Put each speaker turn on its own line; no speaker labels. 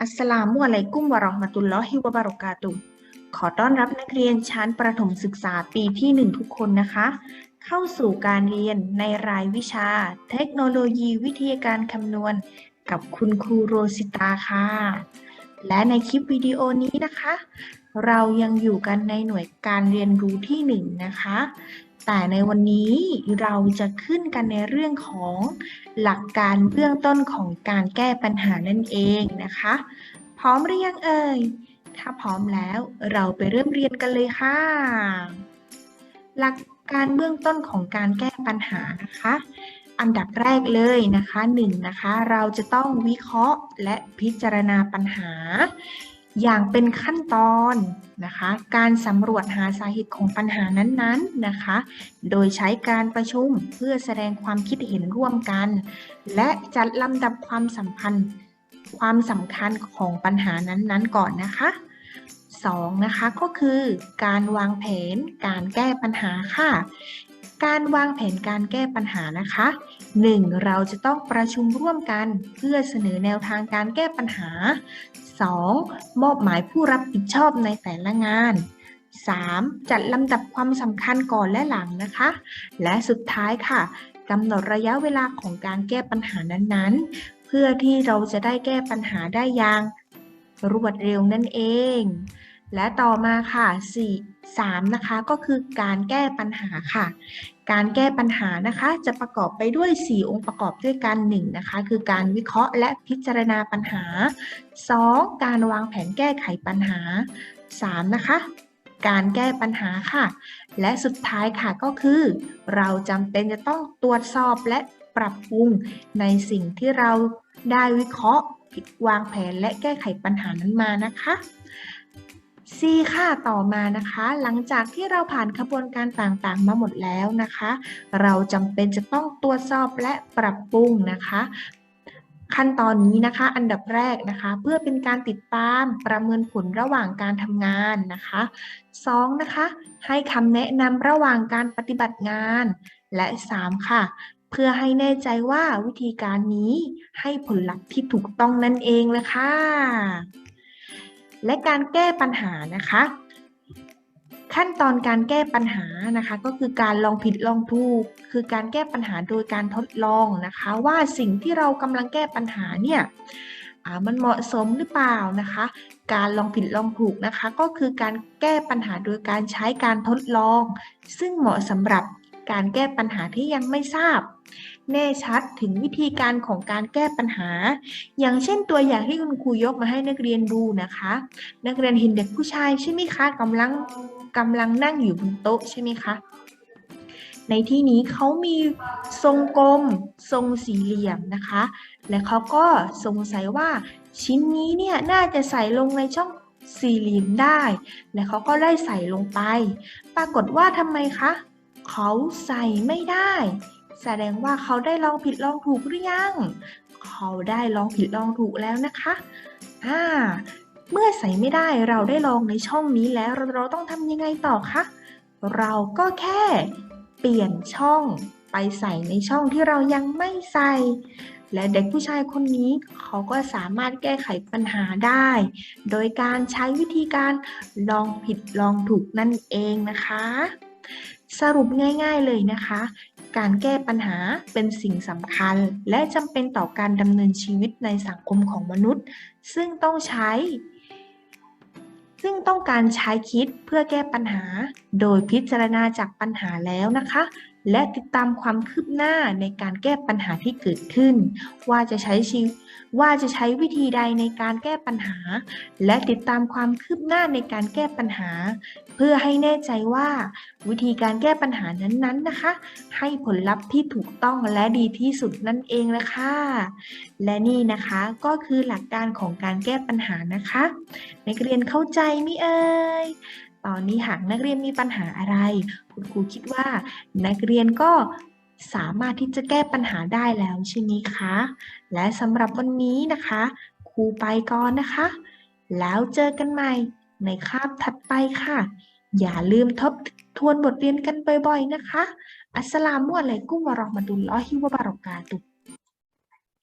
อัสสลามุอะลัยกุมวะเราะห์มะตุลลอฮิวะบะเราะกาตุขอต้อนรับนักเรียนชั้นประถมศึกษาปีที่หนึ่งทุกคนนะคะ เข้าสู่การเรียนในรายวิชา เทคโนโลยีวิทยาการคำนวณ กับคุณครูโรสิตาค่ะ และในคลิปวิดีโอนี้นะคะ เรายังอยู่กันในหน่วยการเรียนรู้ที่หนึ่งนะคะ แต่ในวันนี้เราจะขึ้นกันในเรื่องของหลักการเบื้องต้นของการแก้ปัญหานั่นเองนะคะ พร้อมหรือยังเอ่ย ถ้าพร้อมแล้วเราไปเริ่มเรียนกันเลยค่ะ หลักการเบื้องต้นของการแก้ปัญหานะคะ อันดับแรกเลยนะคะหนึ่งนะคะ เราจะต้องวิเคราะห์และพิจารณาปัญหา อย่างเป็นขั้นตอนนะคะ การสำรวจหาสาเหตุของปัญหานั้นๆนะคะ โดยใช้การประชุมเพื่อแสดงความคิดเห็นร่วมกัน และจัดลำดับความสัมพันธ์ ความสำคัญของปัญหานั้นๆ ก่อนนะคะสองนะคะก็คือการวางแผนการแก้ปัญหาค่ะ การวางแผนการแก้ปัญหานะคะ 1. เราจะต้องประชุมร่วมกันเพื่อเสนอแนวทางการแก้ปัญหา 2. มอบหมายผู้รับผิดชอบในแต่ละงาน 3. จัดลำดับความสำคัญก่อนและหลังนะคะ และสุดท้ายค่ะกำหนดระยะเวลาของการแก้ปัญหานั้นๆ เพื่อที่เราจะได้แก้ปัญหาได้อย่างรวดเร็วนั่นเอง และต่อมาค่ะ4 3นะคะก็คือการแก้ปัญหาค่ะ การแก้ปัญหานะคะจะประกอบไปด้วย 4 องค์ประกอบด้วยกัน1นะคะคือการวิเคราะห์และพิจารณาปัญหา 2. การวางแผนแก้ไขปัญหา 3. นะคะการแก้ปัญหาค่ะ และสุดท้ายค่ะก็คือ เราจำเป็นจะต้องตรวจสอบและปรับปรุงในสิ่งที่เราได้วิเคราะห์วางแผนและแก้ไขปัญหานั้นมานะคะ C ค่ะต่อมานะคะ หลังจากที่เราผ่านขบวนการต่างๆ มาหมดแล้วนะคะ เราจำเป็นจะต้องตรวจสอบและปรับปรุงนะคะ ขั้นตอนนี้นะคะ อันดับแรกนะคะ เพื่อเป็นการติดตามประเมินผลระหว่างการทำงานนะคะ 2. นะคะ ให้คำแนะนำระหว่างการปฏิบัติงาน และ 3. ค่ะเพื่อให้แน่ใจว่าวิธีการนี้ให้ผลลัพธ์ที่ถูกต้องนั่นเองเลยค่ะ และการแก้ปัญหานะคะ ขั้นตอนการแก้ปัญหานะคะ ก็คือการลองผิดลองถูก คือการแก้ปัญหาโดยการทดลองนะคะ ว่าสิ่งที่เรากำลังแก้ปัญหาเนี่ยมันเหมาะสมหรือเปล่านะคะ การลองผิดลองถูกนะคะ ก็คือการแก้ปัญหาโดยการใช้การทดลอง ซึ่งเหมาะสำหรับการแก้ปัญหาที่ยังไม่ทราบ แน่ชัดถึงวิธีการของการแก้ปัญหา อย่างเช่นตัวอย่างที่คุณครูยกมาให้นักเรียนดูนะคะ นักเรียนเห็นเด็กผู้ชายใช่ไหมคะกำลังกำลังนั่งอยู่บนโต๊ะใช่ไหมคะในที่นี้เขามีทรงกลม ทรงสี่เหลี่ยมนะคะ และเขาก็สงสัยว่าชิ้นนี้เนี่ยน่าจะใส่ลงในช่องสี่เหลี่ยมได้ และเขาก็ได้ใส่ลงไป ปรากฏว่าทำไมคะ เขาใส่ไม่ได้ แสดงว่าเขาได้ลองผิดลองถูกหรือยัง เขาได้ลองผิดลองถูกแล้วนะคะอ่าเมื่อใส่ไม่ได้เราได้ลองในช่องนี้แล้วเราเราต้องทำยังไงต่อคะ เราก็แค่เปลี่ยนช่องไปใส่ในช่องที่เรายังไม่ใส่ และเด็กผู้ชายคนนี้เขาก็สามารถแก้ไขปัญหาได้ โดยการใช้วิธีการลองผิดลองถูกนั่นเองนะคะ สรุปง่ายๆเลยนะคะ การแก้ปัญหาเป็นสิ่งสำคัญ และจำเป็นต่อการดำเนินชีวิตในสังคมของมนุษย์ ซึ่งต้องใช้ ซึ่งต้องการใช้คิดเพื่อแก้ปัญหา โดยพิจารณาจากปัญหาแล้วนะคะ และติดตามความคืบหน้าในการแก้ปัญหาที่เกิดขึ้น ว่าจะใช้ชีว่าจะใช้วิธีใดในการแก้ปัญหา และติดตามความคืบหน้าในการแก้ปัญหา เพื่อให้แน่ใจว่า วิธีการแก้ปัญหานั้นๆนะคะ ให้ผลลัพธ์ที่ถูกต้องและดีที่สุดนั่นเองละค่ะและนี่นะคะก็คือหลักการของการแก้ปัญหานะคะ นักเรียนเข้าใจไหมเอ่ย ตอนนี้หากนักเรียนมีปัญหาอะไรคุณครูคิดว่า นักเรียนก็สามารถที่จะแก้ปัญหาได้แล้วใช่ไหมคะ และสำหรับวันนี้นะคะ ครูไปก่อนนะคะ แล้วเจอกันใหม่ในคาบถัดไปค่ะ อย่าลืมทบทวนบทเรียนกันบ่อยๆนะคะ อัสสลามุอะลัยกุมวะราะห์มะตุลลอฮิวะบะเราะกาตุฮ์